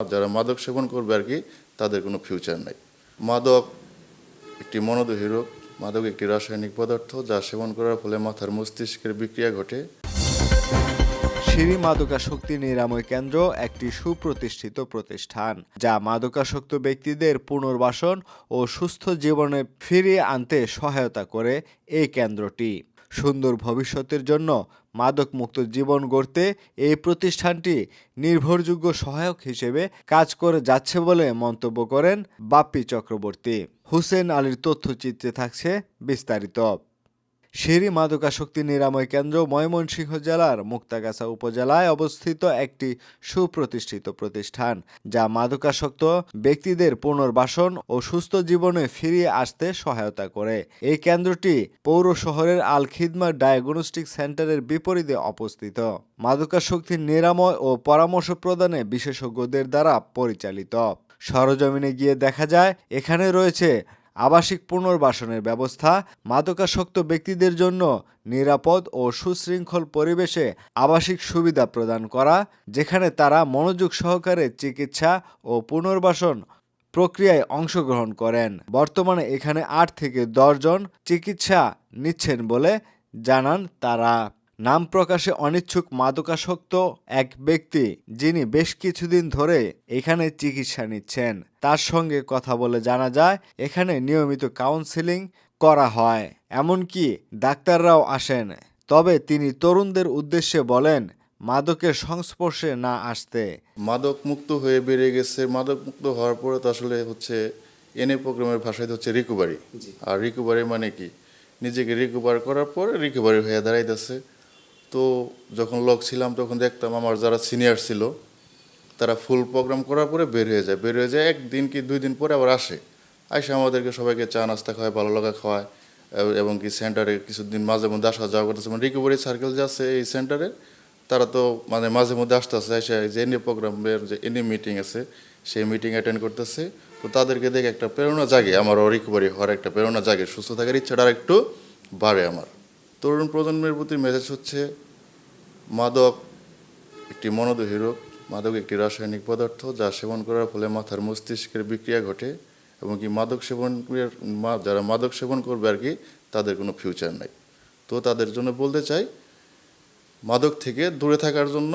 যারা মাদক সেবন করবে আর কি, তাদের কোনো ফিউচার নাই। মাদক একটি মনোদহী রোগ, মাদক একটি রাসায়নিক পদার্থ যা সেবন করার ফলে মাথার মস্তিষ্কের বিক্রিয়া ঘটে। সিঁড়ি মাদকাসক্তি নিরাময় কেন্দ্র একটি সুপ্রতিষ্ঠিত প্রতিষ্ঠান, যা মাদকাসক্ত ব্যক্তিদের পুনর্বাসন ও সুস্থ জীবনে ফিরিয়ে আনতে সহায়তা করে এই কেন্দ্রটি। সুন্দর ভবিষ্যতের জন্য মাদকমুক্ত জীবন গড়তে এই প্রতিষ্ঠানটি নির্ভরযোগ্য সহায়ক হিসেবে কাজ করে যাচ্ছে বলে মন্তব্য করেন বাপ্পি চক্রবর্তী। হুসেন আলীর তথ্যচিত্রে থাকছে বিস্তারিত। সিঁড়ি মাদকাসক্তি নিরাময় কেন্দ্র ময়মনসিংহ জেলার মুক্তাগাছা উপজেলায় অবস্থিত একটি সুপ্রতিষ্ঠিত প্রতিষ্ঠান, যা মাদকাসক্ত ব্যক্তিদের পুনর্বাসন ও সুস্থ জীবনে ফিরিয়ে আসতে সহায়তা করে। এই কেন্দ্রটি পৌর শহরের আল খিদমা ডায়াগনস্টিক সেন্টারের বিপরীতে অবস্থিত। মাদকাসক্তির নিরাময় ও পরামর্শ প্রদানে বিশেষজ্ঞদের দ্বারা পরিচালিত। সরজমিনে গিয়ে দেখা যায়, এখানে রয়েছে আবাসিক পুনর্বাসনের ব্যবস্থা, মাদকাসক্ত ব্যক্তিদের জন্য নিরাপদ ও সুশৃঙ্খল পরিবেশে আবাসিক সুবিধা প্রদান করা, যেখানে তারা মনোযোগ সহকারে চিকিৎসা ও পুনর্বাসন প্রক্রিয়ায় অংশগ্রহণ করেন। বর্তমানে এখানে আট থেকে দশজন চিকিৎসা নিচ্ছেন বলে জানান তারা। নাম প্রকাশে অনিচ্ছুক মাদকাসক্ত এক ব্যক্তি যিনি বেশ কিছুদিন ধরে এখানে চিকিৎসা নিচ্ছেন। তার সঙ্গে কথা বলে জানা যায় এখানে নিয়মিত কাউন্সেলিং করা হয়। এমনকি ডাক্তাররাও আসেন। তবে তিনি তরুণদের উদ্দেশ্যে বলেন মাদকের সংস্পর্শে না আসতে। মাদক মুক্ত হয়ে বেড়ে গেছে। মাদক মুক্ত হওয়ার পরে তো আসলে হচ্ছে এনএ প্রোগ্রামের ভাষায় হচ্ছে রিকভারি আর রিকভারি মানে কি? নিজেকে রিকভার করার পরে রিকভারি হয়ে দাঁড়াইতেছে। তো যখন লক ছিলাম, তখন দেখতাম আমার যারা সিনিয়র ছিল, তারা ফুল প্রোগ্রাম করার পরে বের হয়ে যায়। বের হয়ে যায় একদিন কি দুই দিন পরে আবার আসে। আসে আমাদেরকে সবাইকে চা, নাস্তা খাওয়ায়, ভালো লাগা খাওয়ায়, এবং কি সেন্টারে কিছুদিন মাঝে মধ্যে আসা যাওয়া করতেছে। মানে রিকভারি সার্কেল যে আছে এই সেন্টারে তারা তো মানে মাঝে মধ্যে আসতেছে। এসে যে এনি প্রোগ্রামের যে এনি মিটিং আছে, সেই মিটিং অ্যাটেন্ড করতেছে। তো তাদেরকে দেখে একটা প্রেরণা জাগে, আমারও রিকভারি হওয়ার একটা প্রেরণা জাগে। সুস্থ থাকার ইচ্ছাটা আর একটু বাড়ে আমার। তরুণ প্রজন্মের প্রতি মেসেজ হচ্ছে, মাদক একটি মনোদহী রোগ, মাদক একটি রাসায়নিক পদার্থ যা সেবন করার ফলে মাথার মস্তিষ্কের বিক্রিয়া ঘটে এবং কি মাদক সেবন যারা মাদক সেবন করবে আর কি, তাদের কোনো ফিউচার নাই। তো তাদের জন্য বলতে চাই, মাদক থেকে দূরে থাকার জন্য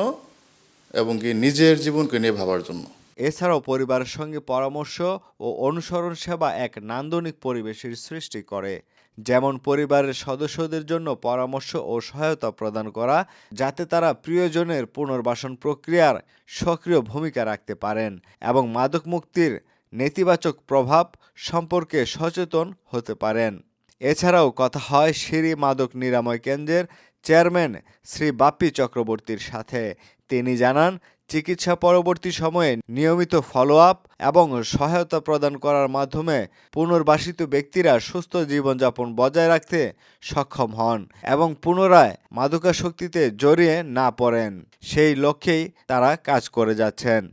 এবং কি নিজের জীবনকে নিয়ে ভাবার জন্য। এছাড়াও পরিবারের সঙ্গে পরামর্শ ও অনুসরণ সেবা এক নান্দনিক পরিবেশের সৃষ্টি করে। যেমন পরিবারের সদস্যদের জন্য পরামর্শ ও সহায়তা প্রদান করা, যাতে তারা প্রিয়জনের পুনর্বাসন প্রক্রিয়ার সক্রিয় ভূমিকা রাখতে পারেন এবং মাদক মুক্তির নেতিবাচক প্রভাব সম্পর্কে সচেতন হতে পারেন। এছাড়াও কথা হয় সিঁড়ি মাদক নিরাময় কেন্দ্রের চেয়ারম্যান শ্রী বাপ্পি চক্রবর্তীর সাথে। তিনি জানান চিকিৎসা পরবর্তী সময়ে নিয়মিত ফলো আপ এবং সহায়তা প্রদান করার মাধ্যমে পুনর্বাসিত ব্যক্তিরা সুস্থ জীবনযাপন বজায় রাখতে সক্ষম হন এবং পুনরায় মাদকাশক্তিতে জড়িয়ে না পড়েন। সেই লক্ষ্যেই তারা কাজ করে যাচ্ছেন।